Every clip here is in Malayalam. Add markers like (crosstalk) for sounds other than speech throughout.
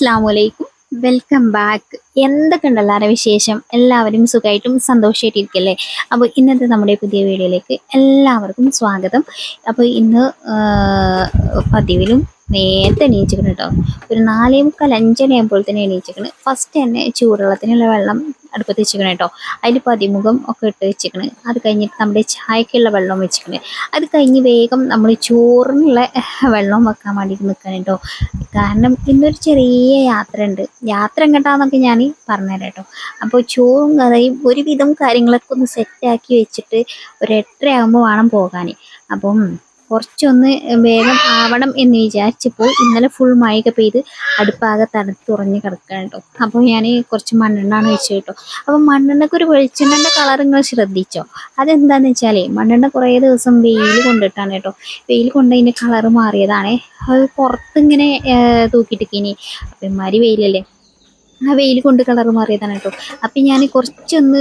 അസ്സാം വലൈക്കും വെൽക്കം ബാക്ക് എന്തൊക്കെ ഉണ്ടല്ലോ വിശേഷം? എല്ലാവരും സുഖമായിട്ടും സന്തോഷമായിട്ടിരിക്കല്ലേ? അപ്പോൾ ഇന്നത്തെ നമ്മുടെ പുതിയ വീഡിയോയിലേക്ക് എല്ലാവർക്കും സ്വാഗതം. അപ്പോൾ ഇന്ന് പതിവിലും നേരത്തെ എണീച്ചിക്കണം കേട്ടോ ഒരു നാലേ മുക്കാൽ അഞ്ചരയാകുമ്പോൾ തന്നെ എണീച്ചിക്കണ് ഫസ്റ്റ് തന്നെ ചൂടുവെള്ളത്തിനുള്ള വെള്ളം അടുപ്പത്ത് വെച്ചിക്കണം കേട്ടോ അതിൽ പതിമുഖം ഒക്കെ ഇട്ട് വെച്ചിക്കണം അത് കഴിഞ്ഞിട്ട് നമ്മുടെ ചായക്കുള്ള വെള്ളം വെച്ചിക്കണം അത് കഴിഞ്ഞ് വേഗം നമ്മൾ ചോറിനുള്ള വെള്ളം വെക്കാൻ വേണ്ടിയിട്ട് നിൽക്കണം കേട്ടോ കാരണം ഇന്നൊരു ചെറിയ യാത്ര ഉണ്ട് യാത്ര എങ്ങോട്ടാന്നൊക്കെ ഞാൻ പറഞ്ഞുതരാം കേട്ടോ അപ്പോൾ ചോറും കഥയും ഒരുവിധം കാര്യങ്ങളൊക്കെ ഒന്ന് സെറ്റാക്കി വെച്ചിട്ട് ഒരു എട്ടര ആകുമ്പോൾ വേണം പോകാൻ അപ്പം കുറച്ചൊന്ന് വേഗം ആവണം എന്ന് വിചാരിച്ചപ്പോൾ ഇന്നലെ ഫുൾ മഴയൊക്കെ പെയ്ത് അടുപ്പാകെ തണുത്ത് തുറഞ്ഞ് കിടക്കുകയാണ് കേട്ടോ അപ്പോൾ ഞാൻ കുറച്ച് മണ്ണെണ്ണാണ് വെച്ചത് കേട്ടോ അപ്പോൾ മണ്ണെണ്ണക്ക് ഒരു വെളിച്ചെണ്ണന്റെ കളർ നിങ്ങൾ ശ്രദ്ധിച്ചോ? അതെന്താന്ന് വെച്ചാൽ മണ്ണെണ്ണ കുറേ ദിവസം വെയിൽ കൊണ്ടിട്ടാണ് കേട്ടോ വെയിൽ കൊണ്ട് അതിന്റെ കളറ് മാറിയതാണേ. അത് പുറത്തിങ്ങനെ തൂക്കിയിട്ടിക്കിനി അപ്പം ഇമാരി വെയിലല്ലേ? ആ വെയിൽ കൊണ്ട് കളർ മാറിയതാണ് കേട്ടോ. അപ്പം ഞാൻ കുറച്ചൊന്ന്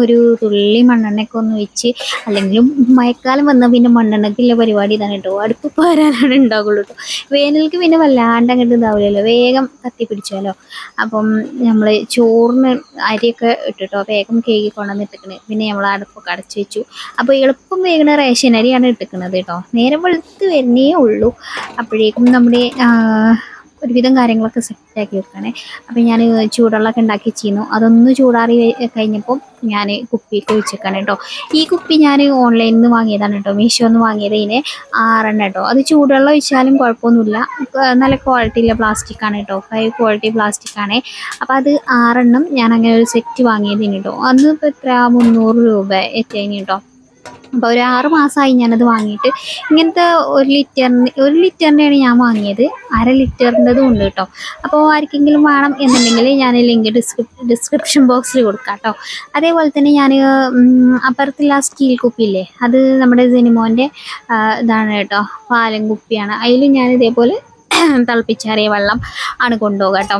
ഒരു തുള്ളി മണ്ണെണ്ണയൊക്കെ ഒന്ന് വെച്ച് അല്ലെങ്കിലും മഴക്കാലം വന്നാൽ പിന്നെ മണ്ണെണ്ണയ്ക്കുള്ള പരിപാടി ഇതാണ് കേട്ടോ. അടുപ്പ് പാരാനാണ് ഉണ്ടാവുള്ളൂ കേട്ടോ. വേനൽക്ക് പിന്നെ വല്ലാണ്ട് അങ്ങോട്ട് ഇതാവില്ലല്ലോ വേഗം കത്തി പിടിച്ചാലോ. അപ്പം നമ്മൾ ചോറിന് അരിയൊക്കെ ഇട്ടിട്ടോ. വേഗം കേക്ക് കൊണ്ടുവന്നിട്ടിക്കണ് പിന്നെ നമ്മൾ അടുപ്പൊക്കെ അടച്ചു വെച്ചു. അപ്പോൾ എളുപ്പം വേഗണ റേഷൻ അരിയാണ് ഇട്ടിക്കണത് കേട്ടോ. നേരം വെളുത്ത് വരുന്നേ ഉള്ളൂ. അപ്പോഴേക്കും നമ്മുടെ ഒരുവിധം കാര്യങ്ങളൊക്കെ സെറ്റ് ആക്കി വെക്കണേ. അപ്പം ഞാൻ ചൂടുള്ളൊക്കെ ഉണ്ടാക്കി ചെയ്യുന്നു അതൊന്ന് ചൂടാറി കഴിഞ്ഞപ്പോൾ ഞാൻ കുപ്പിയൊക്കെ വെച്ചേക്കാണ് കേട്ടോ. ഈ കുപ്പി ഞാൻ ഓൺലൈനിൽ നിന്ന് വാങ്ങിയതാണ് കേട്ടോ. മീഷോ നിന്ന് വാങ്ങിയത് ഇതിന് ആറെണ്ണം കേട്ടോ. അത് ചൂടുള്ള ഒഴിച്ചാലും കുഴപ്പമൊന്നുമില്ല. നല്ല ക്വാളിറ്റി ഉള്ള പ്ലാസ്റ്റിക് ആണ് കേട്ടോ. ഫൈവ് ക്വാളിറ്റി പ്ലാസ്റ്റിക് ആണ്. അപ്പോൾ അത് ആറെണ്ണം ഞാൻ അങ്ങനെ ഒരു സെറ്റ് വാങ്ങിയതിന് കേട്ടോ. അന്ന് ഇപ്പോൾ എത്ര മുന്നൂറ് രൂപ എത്തിയതിന് കേട്ടോ. അപ്പോൾ ഒരു ആറ് മാസമായി ഞാനത് വാങ്ങിയിട്ട്. ഇങ്ങനത്തെ ഒരു ലിറ്ററിന് ഒരു ലിറ്ററിന്റെയാണ് ഞാൻ വാങ്ങിയത്. അര ലിറ്ററിന്റെതും ഉണ്ട് കേട്ടോ. അപ്പോൾ ആർക്കെങ്കിലും വേണം എന്നുണ്ടെങ്കിൽ ഞാൻ ലിങ്ക് ഡിസ്ക്രിപ് ഡിസ്ക്രിപ്ഷൻ ബോക്സിൽ കൊടുക്കാം കേട്ടോ. അതേപോലെ തന്നെ ഞാൻ അപ്പുറത്തുള്ള സ്റ്റീൽ കുപ്പിയില്ലേ അത് നമ്മുടെ സിനിമോന്റെ ഇതാണ് കേട്ടോ. പാലം കുപ്പിയാണ്. അതിലും ഞാൻ ഇതേപോലെ (clears throat) തിളപ്പിച്ചാറിയ വെള്ളം ആണ് കൊണ്ടുപോകാം കേട്ടോ.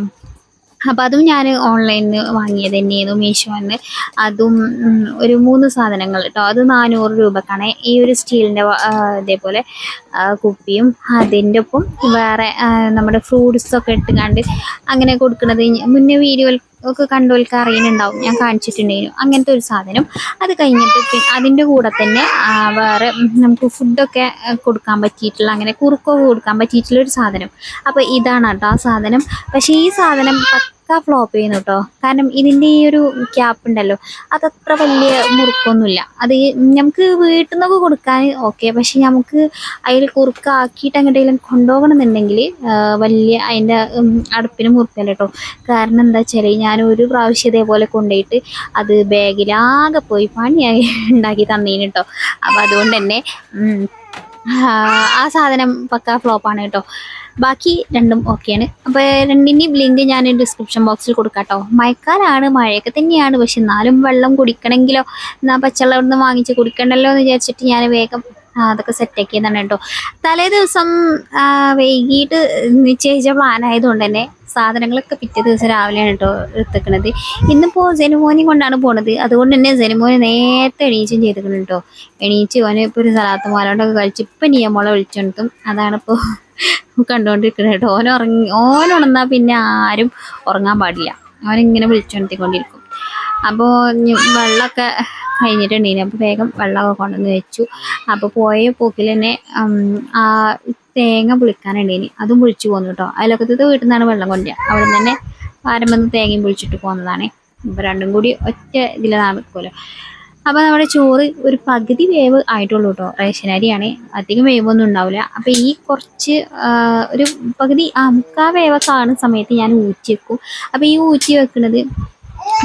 അപ്പോൾ അതും ഞാൻ ഓൺലൈനിൽ നിന്ന് വാങ്ങിയത് തന്നെയായിരുന്നു മീഷോന്ന് അതും ഒരു മൂന്ന് സാധനങ്ങൾ കേട്ടോ അത് നാനൂറ് രൂപക്കാണ്. ഈ ഒരു സ്റ്റീലിന്റെ ഇതേപോലെ കുപ്പിയും അതിന്റെ ഒപ്പം വേറെ നമ്മുടെ ഫ്രൂട്ട്സൊക്കെ ഇട്ട് കണ്ട് അങ്ങനെ കൊടുക്കുന്നത് മുന്നേ വീഡിയോയിൽ ഒക്കെ കണ്ടോൽക്ക് അറിയുന്നുണ്ടാവും. ഞാൻ കാണിച്ചിട്ടുണ്ടായിരുന്നു. അങ്ങനത്തെ ഒരു സാധനം. അത് കഴിഞ്ഞിട്ട് പിന്നെ അതിന്റെ കൂടെ തന്നെ വേറെ നമുക്ക് ഫുഡൊക്കെ കൊടുക്കാൻ പറ്റിയിട്ടുള്ള അങ്ങനെ കുറുക്കൊക്കെ കൊടുക്കാൻ പറ്റിയിട്ടുള്ള ഒരു സാധനം. അപ്പോൾ ഇതാണ് കേട്ടോ ആ സാധനം. പക്ഷേ ഈ സാധനം പക്ക ഫ്ലോപ്പ് ചെയ്യുന്നു കേട്ടോ കാരണം ഇതിന്റെ ഈ ഒരു ക്യാപ്പ് ഉണ്ടല്ലോ അതത്ര വലിയ മുറുക്കൊന്നുമില്ല. അത് നമുക്ക് വീട്ടിൽ നിന്നൊക്കെ കൊടുക്കാൻ ഓക്കെ പക്ഷെ നമുക്ക് അതിൽ കുറുക്കാക്കിയിട്ട് എങ്ങോട്ടെങ്കിലും കൊണ്ടുപോകണമെന്നുണ്ടെങ്കിൽ വലിയ അതിന്റെ അടുപ്പിന് മുറുക്കല്ല കേട്ടോ കാരണം എന്താ വെച്ചാൽ ഞാൻ ഒരു പ്രാവശ്യം ഇതേപോലെ കൊണ്ടുപോയിട്ട് അത് ബാഗിലാകെ പോയി പണിയായി (laughs) ഉണ്ടാക്കി തന്നീന് കേട്ടോ അപ്പം അതുകൊണ്ട് തന്നെ ആ സാധനം പക്ക ഫ്ലോപ്പാണ് കേട്ടോ ബാക്കി രണ്ടും ഓക്കെയാണ്. അപ്പോൾ രണ്ടിന്റെയും ലിങ്ക് ഞാൻ ഡിസ്ക്രിപ്ഷൻ ബോക്സിൽ കൊടുക്കാട്ടോ. കേട്ടോ മഴക്കാലമാണ് മഴയൊക്കെ തന്നെയാണ്. പക്ഷെ എന്നാലും വെള്ളം കുടിക്കണമെങ്കിലോ എന്നാൽ പച്ചവെള്ളം ഇവിടുന്ന് വാങ്ങിച്ച് കുടിക്കണ്ടല്ലോ എന്ന് വിചാരിച്ചിട്ട് ഞാൻ വേഗം അതൊക്കെ സെറ്റാക്കിയതാണ് കേട്ടോ. തലേ ദിവസം വൈകിട്ട് നിശ്ചയിച്ച പ്ലാൻ ആയതുകൊണ്ട് തന്നെ സാധനങ്ങളൊക്കെ പിറ്റേ ദിവസം രാവിലെയാണ് കേട്ടോ എടുത്തേക്കണത്. ഇന്നിപ്പോൾ ജനുമോനെ കൊണ്ടാണ് പോണത്. അതുകൊണ്ട് തന്നെ ജനുമോനെ നേരത്തെ എണീച്ചും ചെയ്തിരിക്കണം കേട്ടോ. എണീച്ച് ഓനെ ഇപ്പോൾ ഒരു സ്ഥലത്ത് മാലോണ്ടൊക്കെ കഴിച്ച് ഇപ്പം നീ മോളെ വിളിച്ചോണ്ടും അതാണിപ്പോൾ കണ്ടുകൊണ്ടിരിക്കുന്നത് കേട്ടോ. ഓൻ ഉറങ്ങി ഓൻ ഉണർന്നാൽ പിന്നെ ആരും ഉറങ്ങാൻ പാടില്ല. അവനിങ്ങനെ വിളിച്ചുണർത്തിക്കൊണ്ടിരിക്കും അപ്പോൾ വെള്ളമൊക്കെ കഴിഞ്ഞിട്ടുണ്ടെങ്കിൽ അപ്പോൾ വേഗം വെള്ളമൊക്കെ കൊണ്ടുവന്ന് വെച്ചു. അപ്പോൾ പോയ പോക്കിൽ തന്നെ ആ തേങ്ങ പുളിക്കാനുണ്ടേനി. അതും പുളിച്ചു പോന്നു കേട്ടോ. അതിലൊക്കത്തെ വീട്ടിൽ നിന്നാണ് വെള്ളം കൊണ്ടുവരിക. അവിടെ തന്നെ പാരമ്പന്ന് തേങ്ങയും പുളിച്ചിട്ട് പോകുന്നതാണ് അപ്പോൾ രണ്ടും കൂടി ഒറ്റ ഇതിൽ നടക്കുമല്ലോ അപ്പോൾ നമ്മുടെ ചോറ് ഒരു പകുതി വേവ് ആയിട്ടുള്ളൂ കേട്ടോ റേഷൻ അരിയാണ്. അധികം വേവൊന്നും ഉണ്ടാവില്ല. അപ്പോൾ ഈ കുറച്ച് ഒരു പകുതി ആ മുക്കാൽ വേവൊക്കെ ആകുന്ന സമയത്ത് ഞാൻ ഊറ്റി വെക്കും അപ്പോൾ ഈ ഊറ്റി വെക്കുന്നത്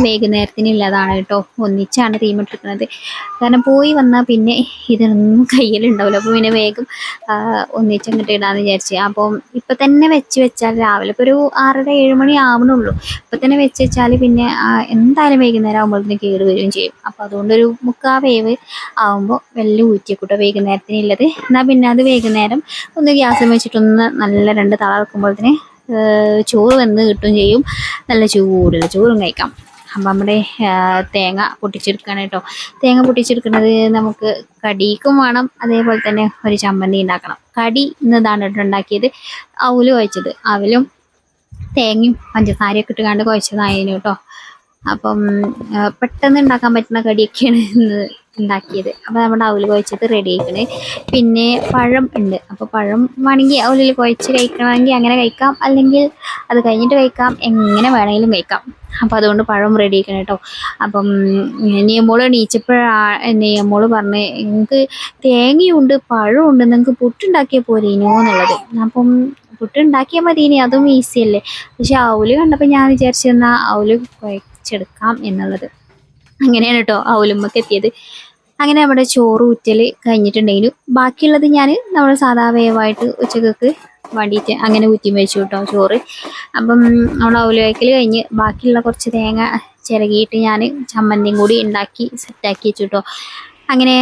വൈകുന്നേരത്തിനുള്ളതാണ് കേട്ടോ. ഒന്നിച്ചാണ് തീമിട്ടിരിക്കുന്നത് കാരണം പോയി വന്നാൽ പിന്നെ ഇതൊന്നും കയ്യിലുണ്ടാവില്ല. അപ്പോൾ പിന്നെ വേഗം ഒന്നിച്ചങ്ങോട്ട് ഇടാന്ന് വിചാരിച്ചു. അപ്പം ഇപ്പം തന്നെ വെച്ച് വെച്ചാൽ രാവിലെ ഇപ്പോൾ ഒരു ആറര ഏഴ് മണി ആവണുള്ളൂ. ഇപ്പം തന്നെ വെച്ച് വെച്ചാൽ പിന്നെ എന്തായാലും വൈകുന്നേരം ആകുമ്പോഴത്തേന് കേട് വരികയും ചെയ്യും. അപ്പോൾ അതുകൊണ്ടൊരു മുക്കാ വേവ് ആകുമ്പോൾ വെള്ളം ഊറ്റിക്കൂട്ടോ വൈകുന്നേരത്തിനുള്ളത് എന്നാൽ പിന്നെ അത് വൈകുന്നേരം ഒന്ന് ഗ്യാസിൽ വെച്ചിട്ടൊന്ന് നല്ല രണ്ട് തള ചോറ് വെന്ത് കിട്ടുകയും ചെയ്യും. നല്ല ചൂടുള്ള ചോറും കഴിക്കാം. അപ്പം നമ്മുടെ തേങ്ങ പൊട്ടിച്ചെടുക്കുകയാണ് കേട്ടോ. തേങ്ങ പൊട്ടിച്ചെടുക്കുന്നത് നമുക്ക് കടിക്കും വേണം. അതേപോലെ തന്നെ ഒരു ചമ്മന്തി ഉണ്ടാക്കണം. കടി ഇന്നതാണ് കേട്ടോ ഉണ്ടാക്കിയത്. അവൽ കുഴച്ചത്. അവലും തേങ്ങയും പഞ്ചസാരയൊക്കെ ഇട്ടുകാണ്ട് കുഴച്ചതായിരുന്നു കേട്ടോ. അപ്പം പെട്ടെന്ന് ഉണ്ടാക്കാൻ പറ്റുന്ന കടിയൊക്കെയാണ് ഉണ്ടാക്കിയത്. അപ്പോൾ നമ്മുടെ അവൽ കുഴച്ചത് റെഡി ആയിക്കണ്. പിന്നെ പഴം ഉണ്ട്. അപ്പോൾ പഴം വേണമെങ്കിൽ അവലിൽ കുഴച്ച് കഴിക്കണമെങ്കിൽ അങ്ങനെ കഴിക്കാം. അല്ലെങ്കിൽ അത് കഴിഞ്ഞിട്ട് കഴിക്കാം. എങ്ങനെ വേണമെങ്കിലും കഴിക്കാം. അപ്പോൾ അതുകൊണ്ട് പഴം റെഡി ആക്കണം കേട്ടോ അപ്പം നിയമോൾ എണീച്ചപ്പോഴാ നിയമോൾ പറഞ്ഞ് നിങ്ങൾക്ക് തേങ്ങയുണ്ട് പഴമുണ്ട് നിങ്ങൾക്ക് പുട്ടുണ്ടാക്കിയ പോരേനോ എന്നുള്ളത്. അപ്പം പുട്ടുണ്ടാക്കിയാൽ മതി ഇനി അതും ഈസി അല്ലേ. പക്ഷെ അവൽ കണ്ടപ്പോൾ ഞാൻ വിചാരിച്ചിരുന്ന അവൽ കുഴച്ചെടുക്കാം എന്നുള്ളത്. അങ്ങനെയാണ് കേട്ടോ അവലുമ്മക്ക് എത്തിയത്. അങ്ങനെ നമ്മുടെ ചോറ് ഊറ്റൽ കഴിഞ്ഞിട്ടുണ്ടെങ്കിലും ബാക്കിയുള്ളത് ഞാൻ നമ്മൾ സാധാ വേവായിട്ട് ഉച്ചക്കൊക്കെ വേണ്ടിയിട്ട് അങ്ങനെ ഊറ്റി വെച്ചു കേട്ടോ ചോറ്. അപ്പം നമ്മൾ അവൽ വയ്ക്കൽ കഴിഞ്ഞ് ബാക്കിയുള്ള കുറച്ച് തേങ്ങ ചിരകിയിട്ട് ഞാൻ ചമ്മന്തിയും കൂടി ഉണ്ടാക്കി സെറ്റാക്കി വെച്ചു കേട്ടോ അങ്ങനെ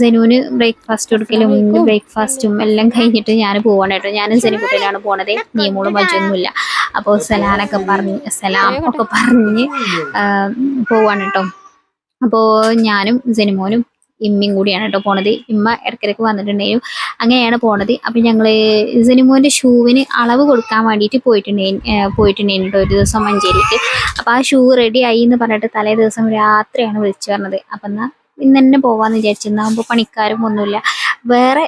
സെനുവിന് ബ്രേക്ക്ഫാസ്റ്റ് കൊടുക്കലും ബ്രേക്ക്ഫാസ്റ്റും എല്ലാം കഴിഞ്ഞിട്ട് ഞാൻ പോവാണ് കേട്ടോ. ഞാനും സെനുക്കുട്ടനാണ് പോണത്. നിയമോളും മജൊന്നുമില്ല. അപ്പോൾ സലാനൊക്കെ പറഞ്ഞ് സലാം ഒക്കെ പറഞ്ഞ് പോവാണ് കേട്ടോ. അപ്പോൾ ഞാനും സിനിമോനും ഇമ്മയും കൂടിയാണ് കേട്ടോ പോണത്. ഇമ്മ ഇടയ്ക്കിടയ്ക്ക് വന്നിട്ടുണ്ടെങ്കിലും അങ്ങനെയാണ് പോണത്. അപ്പം ഞങ്ങൾ സിനിമോന്റെ ഷൂവിന് അളവ് കൊടുക്കാൻ വേണ്ടിയിട്ട് പോയിട്ടുണ്ടായിരുന്നു പോയിട്ടുണ്ടായിരുന്നു ഒരു ദിവസം മഞ്ചേരിക്ക്. അപ്പോൾ ആ ഷൂ റെഡി ആയി എന്ന് പറഞ്ഞിട്ട് തലേ ദിവസം രാത്രിയാണ് വിളിച്ചു പറഞ്ഞത്. അപ്പം എന്നാൽ ഇന്ന് തന്നെ പോവാന്ന് വിചാരിച്ചിരുന്നാകുമ്പോൾ പണിക്കാരും ഒന്നുമില്ല. വേറെ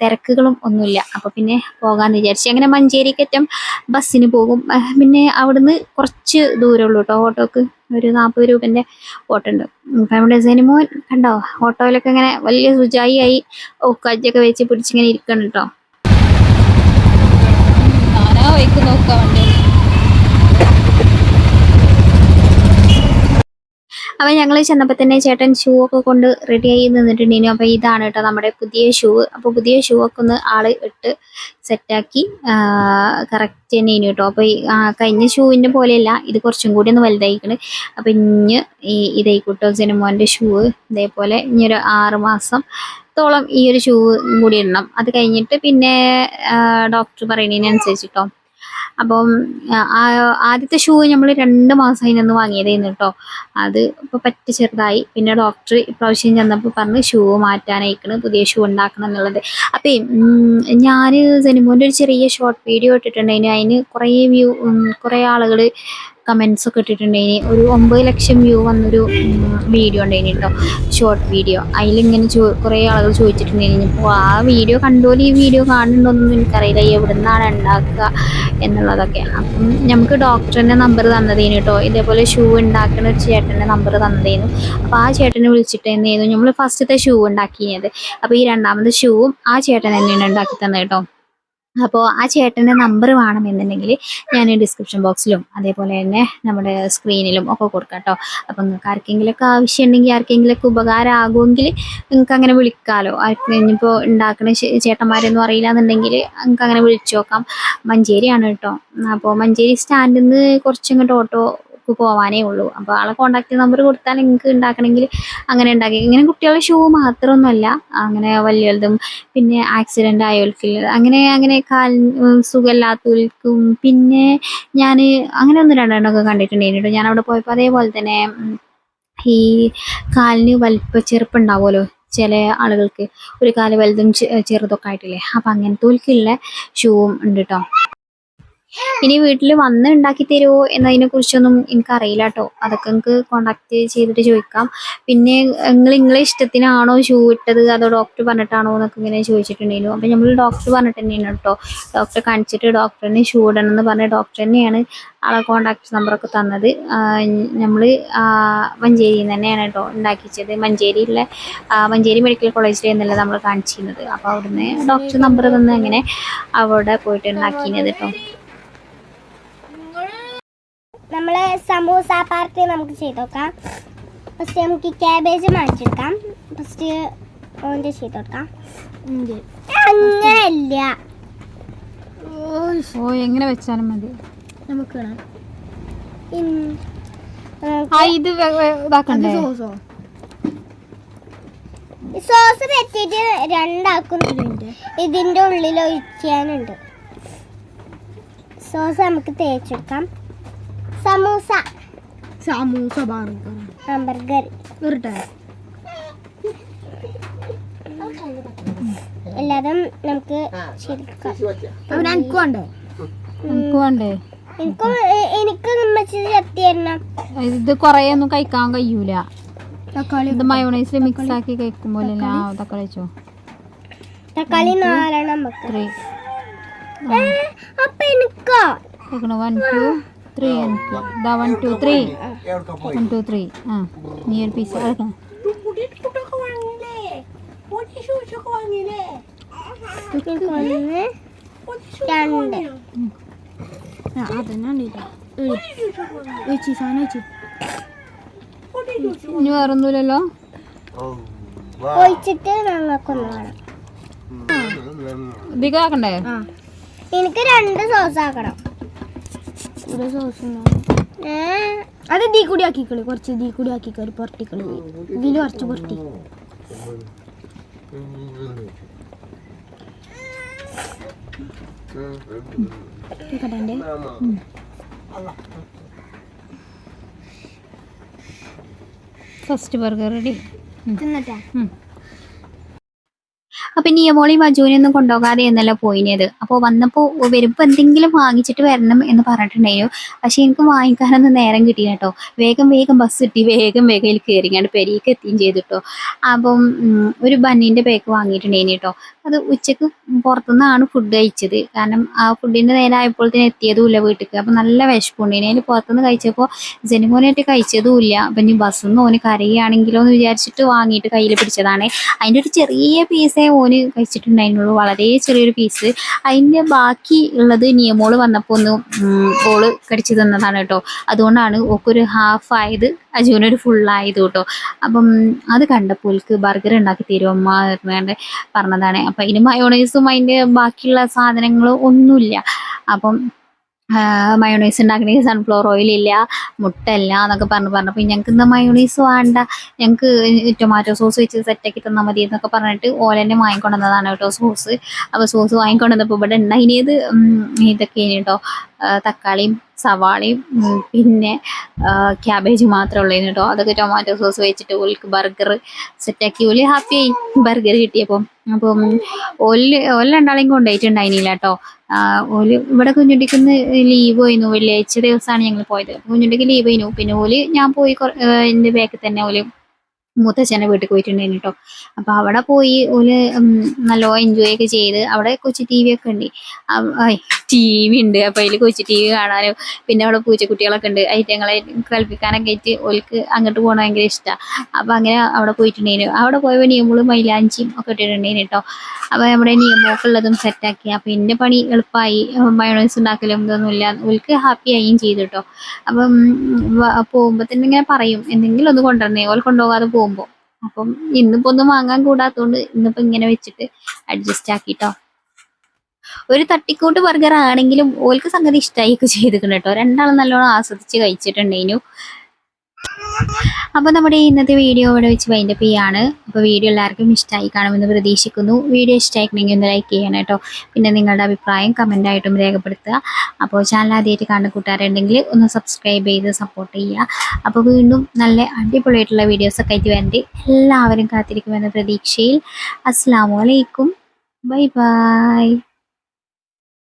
തിരക്കുകളും ഒന്നുമില്ല. അപ്പോൾ പിന്നെ പോകാമെന്ന് വിചാരിച്ചു അങ്ങനെ മഞ്ചേരിക്കറ്റം ബസ്സിന് പോകും. പിന്നെ അവിടുന്ന് കുറച്ച് ദൂരമുള്ളൂ കേട്ടോ ഓട്ടോക്ക് ഒരു നാൽപ്പത് രൂപന്റെ ഓട്ടോ ഉണ്ട് അപ്പം നമ്മുടെ സിനിമോൻ കണ്ടോ ഓട്ടോയിലൊക്കെ ഇങ്ങനെ വലിയ സുജായി ആയി കജ്ജൊക്കെ വെച്ച് പിടിച്ചിങ്ങനെ ഇരിക്കണം കേട്ടോ നോക്കാൻ വേണ്ടി അപ്പം ഞങ്ങൾ ചെന്നപ്പോൾ തന്നെ ചേട്ടൻ ഷൂ ഒക്കെ കൊണ്ട് റെഡി റെഡിയായി നിന്നിട്ടുണ്ടെങ്കിലും അപ്പോൾ ഇതാണ് കേട്ടോ നമ്മുടെ പുതിയ ഷൂ അപ്പോൾ പുതിയ ഷൂ ഒക്കെ ഒന്ന് ആൾ ഇട്ട് സെറ്റാക്കി കറക്റ്റ് ഇനി കേട്ടോ. അപ്പോൾ കഴിഞ്ഞ ഷൂവിന്റെ പോലെയല്ല ഇത് കുറച്ചും കൂടി ഒന്ന് വലുതായിക്കണ്. അപ്പോൾ ഇഞ്ഞ് ഈ ഇതായിക്കോട്ടോ സിനിമോന്റെ ഷൂ ഇതേപോലെ ഇനിയൊരു ആറ് മാസം ത്തോളം ഈ ഒരു ഷൂ കൂടി ഇടണം. അത് കഴിഞ്ഞിട്ട് പിന്നെ ഡോക്ടർ പറയുന്നതിനനുസരിച്ചിട്ടോ. അപ്പം ആദ്യത്തെ ഷൂ നമ്മൾ രണ്ട് മാസം അതിനൊന്ന് വാങ്ങിയതായിരുന്നു കേട്ടോ. അത് ഇപ്പോൾ പറ്റ ചെറുതായി. പിന്നെ ഡോക്ടർ ഇപ്രാവശ്യം ചെന്നപ്പോൾ പറഞ്ഞ് ഷൂ മാറ്റാനായിക്കണ് പുതിയ ഷൂ ഉണ്ടാക്കണം എന്നുള്ളത്. അപ്പം ഞാൻ സിനിമോന്റെ ഒരു ചെറിയ ഷോർട്ട് വീഡിയോ ഇട്ടിട്ടുണ്ടായിരുന്നു അതിന് കുറേ വ്യൂ കുറേ ആളുകൾ കമൻസ് ഒക്കെ ഇട്ടിട്ടുണ്ടായിന് ഒരു ഒമ്പത് ലക്ഷം വ്യൂ വന്നൊരു വീഡിയോ ഉണ്ടായിന് കേട്ടോ ഷോർട്ട് വീഡിയോ അതിലിങ്ങനെ ചോ കുറേ ആളുകൾ ചോദിച്ചിട്ടുണ്ടായിരുന്നു അപ്പോൾ ആ വീഡിയോ കണ്ടോൽ ഈ വീഡിയോ കാണുന്നുണ്ടോന്നൊന്നും എനിക്കറിയില്ല. എവിടെ നിന്നാണ് ഉണ്ടാക്കുക എന്നുള്ളതൊക്കെ. അപ്പം നമുക്ക് ഡോക്ടറിന്റെ നമ്പർ തന്നതേനു കേട്ടോ ഇതേപോലെ ഷൂ ഉണ്ടാക്കുന്ന ഒരു ചേട്ടന്റെ നമ്പർ തന്നതേനു. അപ്പോൾ ആ ചേട്ടനെ വിളിച്ചിട്ട് തന്നെയായിരുന്നു നമ്മൾ ഫസ്റ്റത്തെ ഷൂ ഉണ്ടാക്കിയത്. അപ്പോൾ ഈ രണ്ടാമത്തെ ഷൂവും ആ ചേട്ടൻ തന്നെയാണ് ഉണ്ടാക്കി തന്നത് കേട്ടോ അപ്പോൾ ആ ചേട്ടന്റെ നമ്പർ വേണമെന്നുണ്ടെങ്കിൽ ഞാൻ ഡിസ്ക്രിപ്ഷൻ ബോക്സിലും അതേപോലെ തന്നെ നമ്മുടെ സ്ക്രീനിലും ഒക്കെ കൊടുക്കാം കേട്ടോ അപ്പം നിങ്ങൾക്ക് ആർക്കെങ്കിലുമൊക്കെ ആവശ്യമുണ്ടെങ്കിൽ ആർക്കെങ്കിലുമൊക്കെ ഉപകാരമാകുമെങ്കിൽ നിങ്ങൾക്ക് അങ്ങനെ വിളിക്കാമല്ലോ ഇനിയിപ്പോൾ ഉണ്ടാക്കുന്ന ചേട്ടന്മാരൊന്നും അറിയില്ല എന്നുണ്ടെങ്കിൽ നിങ്ങൾക്ക് അങ്ങനെ വിളിച്ചു നോക്കാം. മഞ്ചേരിയാണ് കേട്ടോ അപ്പോൾ മഞ്ചേരി സ്റ്റാൻഡിൽ നിന്ന് കുറച്ചിങ്ങോട്ട് ഓട്ടോക്ക് പോവാനേ ഉള്ളൂ. അപ്പോൾ ആളെ കോണ്ടാക്ട് നമ്പർ കൊടുത്താൽ നിങ്ങൾക്ക് ഉണ്ടാക്കണമെങ്കിൽ അങ്ങനെ ഉണ്ടാക്കി. ഇങ്ങനെ കുട്ടികളുടെ ഷൂ മാത്രമൊന്നുമല്ല. അങ്ങനെ വലിയതും പിന്നെ ആക്സിഡന്റ് ആയവർക്ക് അങ്ങനെ അങ്ങനെ കാൽ സുഖമില്ലാത്തവർക്കും പിന്നെ ഞാൻ അങ്ങനെ ഒന്ന് രണ്ടെണ്ണമൊക്കെ കണ്ടിട്ടുണ്ടായിരുന്നു. ഞാൻ അവിടെ പോയപ്പോൾ അതേപോലെ തന്നെ ഈ കാലിന് വലിപ്പ ചെറുപ്പുണ്ടാവുമല്ലോ ചില ആളുകൾക്ക്. ഒരു കാൽ വലുതും ചെറുതൊക്കെ ആയിട്ടില്ലേ? അപ്പം അങ്ങനത്തെ ഷൂവും ഉണ്ട് കേട്ടോ ഇനി വീട്ടിൽ വന്ന് ഉണ്ടാക്കി തരുമോ എന്നതിനെ കുറിച്ചൊന്നും എനിക്കറിയില്ല കേട്ടോ. അതൊക്കെ നിങ്ങൾക്ക് കോണ്ടാക്ട് ചെയ്തിട്ട് ചോദിക്കാം. പിന്നെ നിങ്ങൾ നിങ്ങളെ ഇഷ്ടത്തിനാണോ ഷൂ ഇട്ടത്? അതോ ഡോക്ടർ പറഞ്ഞിട്ടാണോ എന്നൊക്കെ ഇങ്ങനെ ചോദിച്ചിട്ടുണ്ടായിരുന്നു. അപ്പം നമ്മൾ ഡോക്ടർ പറഞ്ഞിട്ട് തന്നെയാണ് കേട്ടോ. ഡോക്ടറെ കാണിച്ചിട്ട് ഡോക്ടറിന് ഷൂ ഇടണം എന്ന് പറഞ്ഞ ഡോക്ടർ തന്നെയാണ് ആളെ കോണ്ടാക്ട് നമ്പറൊക്കെ തന്നത്. നമ്മൾ മഞ്ചേരിയിൽ നിന്ന് തന്നെയാണ് കേട്ടോ ഉണ്ടാക്കിച്ചത്. മഞ്ചേരിയിലെ മഞ്ചേരി മെഡിക്കൽ കോളേജിൽ നിന്നല്ല നമ്മൾ കാണിച്ചിരുന്നത്. അപ്പോൾ അവിടുന്ന് ഡോക്ടർ നമ്പർ തന്ന് അങ്ങനെ അവിടെ പോയിട്ട് ഉണ്ടാക്കിയത് കേട്ടോ. നമ്മൾ സമൂസ പാർട്ടി നമുക്ക് ചെയ്ത് നോക്കാം. ഫസ്റ്റ് നമുക്ക് ക്യാബേജ് മാറ്റിയെടുക്കാം. ഫസ്റ്റ് ഓന്റെ ചെയ്ത് കൊടുക്കാം. അങ്ങനെയല്ല. ഓ എങ്ങനെ വെച്ചാലും മതി. നമുക്ക് ആ ഇത് ഇതാക്കണ്ടേ? സോസ് തെറ്റിയിട്ട് രണ്ടാക്കും ഇതിന്റെ. ഉള്ളിൽ ഒഴിക്കാനുണ്ട്. സോസ് നമുക്ക് തേച്ചെടുക്കാം. സമൂസ. സമൂസ ബർഗർ ഹംബർഗർ വരട്ടെ എല്ലാതും നമുക്ക് എനിക്ക് വേണ്ടേ എനിക്ക് വേണ്ടേ എനിക്ക് എനിക്ക് ഇത് കൊറേ ഒന്നും കഴിക്കാൻ കഴിയൂല. തക്കാളി ഇത് മയോണൈസിൽ മിക്സ് ആക്കി കഴിക്കുമ്പോൾ തക്കാളി. വെച്ചോ. തക്കാളി നാലെണ്ണം വെക്കാം. ത്രീ. ഏ, അപ്പൊ എനിക്കോ? വെക്കണോ? വൺ ടു ത്രീ എനിക്ക് the one two three one two three ആ നീ ഒരു പീസ് എടുക്കണം ഇനി വേറൊന്നുമില്ലല്ലോ ഒഴിച്ചിട്ട് ഞങ്ങൾക്കൊന്ന് എനിക്ക് രണ്ട് സോസ് ആക്കണം സോസ് അത് ദീ കൂടി ആക്കിക്കളി കുറച്ച് ദീ കൂടി ആക്കിക്കളി പുറട്ടിക്കളി ഇതിൽ കുറച്ച് പുറട്ടി കടണ്ടേ ഫസ്റ്റ് ബർഗർ റെഡി തിന്നട്ടാ? അപ്പൊ നിയമോളി മജുവിനൊന്നും കൊണ്ടുപോകാതെ എന്നല്ല പോയിനത്. അപ്പോൾ വന്നപ്പോൾ വരുമ്പോൾ എന്തെങ്കിലും വാങ്ങിച്ചിട്ട് വരണം എന്ന് പറഞ്ഞിട്ടുണ്ടായിരുന്നു. പക്ഷെ എനിക്ക് വാങ്ങിക്കാനൊന്നും നേരം കിട്ടിയില്ല കേട്ടോ. വേഗം വേഗം ബസ് കിട്ടി. വേഗം വേഗം അതിൽ കയറിങ്ങാണ്ട് പെരിയൊക്കെ എത്തുകയും കേട്ടോ. അപ്പം ഒരു ബന്നീന്റെ പേക്ക് വാങ്ങിയിട്ടുണ്ടായിരുന്നു കേട്ടോ. അത് ഉച്ചയ്ക്ക് പുറത്തുനിന്നാണ് ഫുഡ് കഴിച്ചത്. കാരണം ആ ഫുഡിന്റെ നേരെ ആയപ്പോഴത്തേന് എത്തിയതുമില്ല വീട്ടിലേക്ക് അപ്പം നല്ല വിശപ്പുണ്ടായിരുന്നു. അതിന് പുറത്തുനിന്ന് കഴിച്ചപ്പോൾ ജനുമോനായിട്ട് കഴിച്ചതുമില്ല അപ്പം ഇനി ബസ്സിൽ നിന്ന് ഓന് കരയുകയാണെങ്കിലോ എന്ന് വിചാരിച്ചിട്ട് വാങ്ങിയിട്ട് കയ്യിൽ പിടിച്ചതാണ്. അതിന്റെ ഒരു ചെറിയ പീസേ ഓന് കഴിച്ചിട്ടുണ്ടായിരുന്നുള്ളൂ. വളരെ ചെറിയൊരു പീസ് അതിന്റെ ബാക്കി ഉള്ളത് നിയമോൾ വന്നപ്പോൾ ഒന്ന് ഓൾ കടിച്ചു തന്നതാണ് കേട്ടോ. അതുകൊണ്ടാണ് ഓക്കൊരു ഹാഫ് ആയത്. അജുവിനൊരു ഫുൾ ആയത് കേട്ടോ. അപ്പം അത് കണ്ടപ്പോൾ എനിക്ക് ബർഗർ ഉണ്ടാക്കി തരും അമ്മ വേണ്ട പറഞ്ഞതാണ്. അപ്പം അതിന് മയോണൈസും അതിന്റെ ബാക്കിയുള്ള സാധനങ്ങളും ഒന്നുമില്ല. അപ്പം മയോണൈസ് ഉണ്ടാക്കണമെങ്കിൽ സൺഫ്ലവർ ഓയിൽ ഇല്ല മുട്ട ഇല്ല എന്നൊക്കെ പറഞ്ഞ് പറഞ്ഞപ്പോൾ ഞങ്ങൾക്ക് ഇന്ന് മയോണൈസ് വേണ്ട. ഞങ്ങൾക്ക് ടൊമാറ്റോ സോസ് വെച്ച് സെറ്റാക്കി തന്നാൽ മതി എന്നൊക്കെ പറഞ്ഞിട്ട് ഓലന്നെ വാങ്ങിക്കൊണ്ടുവന്നതാണ് കേട്ടോ സോസ് അപ്പോൾ സോസ് വാങ്ങിക്കൊണ്ടുവന്നപ്പോൾ ഇവിടെ ഉണ്ടായിനിയത് ഇതൊക്കെ കേട്ടോ തക്കാളിയും സവാളയും പിന്നെ ക്യാബേജ് മാത്രമേ ഉള്ളൂ കേട്ടോ അതൊക്കെ ടൊമാറ്റോ സോസ് വെച്ചിട്ട് ഓൽക്ക് ബർഗർ സെറ്റാക്കി ഓൽ ഹാപ്പിയായി ബർഗർ കിട്ടിയപ്പോൾ അപ്പം ഓൽ ഓൽ രണ്ടാളെയും കൊണ്ടുപോയിട്ടുണ്ടായിരുന്നില്ല കേട്ടോ ഓൽ ഇവിടെ കുഞ്ഞുണ്ടിക്കുന്ന ലീവ് പോയിരുന്നു വെള്ളിയാഴ്ച ദിവസമാണ് ഞങ്ങൾ പോയത്. കുഞ്ഞുണ്ടിക്ക് ലീവ് ചെയ്യുന്നു പിന്നെ ഓൽ ഞാൻ പോയി എന്റെ ബാക്കിൽ തന്നെ ഓൽ മൂത്തച്ഛന്റെ വീട്ടിൽ പോയിട്ടുണ്ടായിരുന്നു കേട്ടോ അപ്പൊ അവിടെ പോയി ഓൽ നല്ലോ എൻജോയ് ഒക്കെ ചെയ്ത് അവിടെ കൊച്ചു ടി വി ഒക്കെ ഉണ്ട്. ടി വി ഉണ്ട്. അപ്പൊ അതിൽ കൊച്ചു ടി വി കാണാനും പിന്നെ അവിടെ പൂച്ചക്കുട്ടികളൊക്കെ ഉണ്ട്. ഐറ്റങ്ങളെ കളിപ്പിക്കാനൊക്കെ ആയിട്ട് ഓൽക്ക് അങ്ങോട്ട് പോകണ ഭയങ്കര ഇഷ്ടമാണ് അപ്പൊ അങ്ങനെ അവിടെ പോയിട്ടുണ്ടായിരുന്നു. അവിടെ പോയപ്പോൾ നിയമങ്ങളും മൈലാഞ്ചിയും ഒക്കെ ഇട്ടിട്ടുണ്ടായിരുന്നു കേട്ടോ അപ്പൊ നമ്മുടെ നിയമമൊക്കെ ഉള്ളതും സെറ്റാക്കി അപ്പൊ എന്റെ പണി എളുപ്പമായി. മയോണൈസ് ഉണ്ടാക്കലും ഇതൊന്നുമില്ല ഓൽക്ക് ഹാപ്പി ആയും ചെയ്തു കേട്ടോ അപ്പം പോകുമ്പോൾ തന്നെ ഇങ്ങനെ പറയും. എന്തെങ്കിലും ഒന്ന് കൊണ്ടുവരണേ. ഓൽ കൊണ്ടുപോകാതെ പോകുമ്പോൾ അപ്പം ഇന്നിപ്പോ ഒന്നും വാങ്ങാൻ കൂടാത്തോണ്ട് ഇന്നിപ്പോ ഇങ്ങനെ വെച്ചിട്ട് അഡ്ജസ്റ്റ് ആക്കിട്ടോ. ഒരു തട്ടിക്കൂട്ട് ബർഗർ ആണെങ്കിലും ഓൽക്ക് സംഗതി ഇഷ്ടമായിക്കെ ചെയ്തിട്ടുണ്ട് കേട്ടോ. രണ്ടാളും നല്ലോണം ആസ്വദിച്ച് കഴിച്ചിട്ടുണ്ടേനു അപ്പൊ നമ്മുടെ ഇന്നത്തെ വീഡിയോ ഇവിടെ വെച്ച് വൈൻഡപ്പ് ചെയ്യാണ്. അപ്പോൾ വീഡിയോ എല്ലാവർക്കും ഇഷ്ടമായി കാണുമെന്ന് പ്രതീക്ഷിക്കുന്നു. വീഡിയോ ഇഷ്ടമായിരിക്കണമെങ്കിൽ ഒന്ന് ലൈക്ക് ചെയ്യണം കേട്ടോ. പിന്നെ നിങ്ങളുടെ അഭിപ്രായം കമന്റായിട്ടും രേഖപ്പെടുത്തുക. അപ്പോൾ ചാനൽ ആദ്യമായിട്ട് കാണുന്ന കൂട്ടുകാരുണ്ടെങ്കിൽ ഒന്ന് സബ്സ്ക്രൈബ് ചെയ്ത് സപ്പോർട്ട് ചെയ്യുക. അപ്പോൾ വീണ്ടും നല്ല അടിപൊളിയായിട്ടുള്ള വീഡിയോസൊക്കെ ആയിട്ട് വേണ്ടി എല്ലാവരും കാത്തിരിക്കുമെന്ന പ്രതീക്ഷയിൽ. അസ്സാം വലൈക്കും ബൈ ബൈ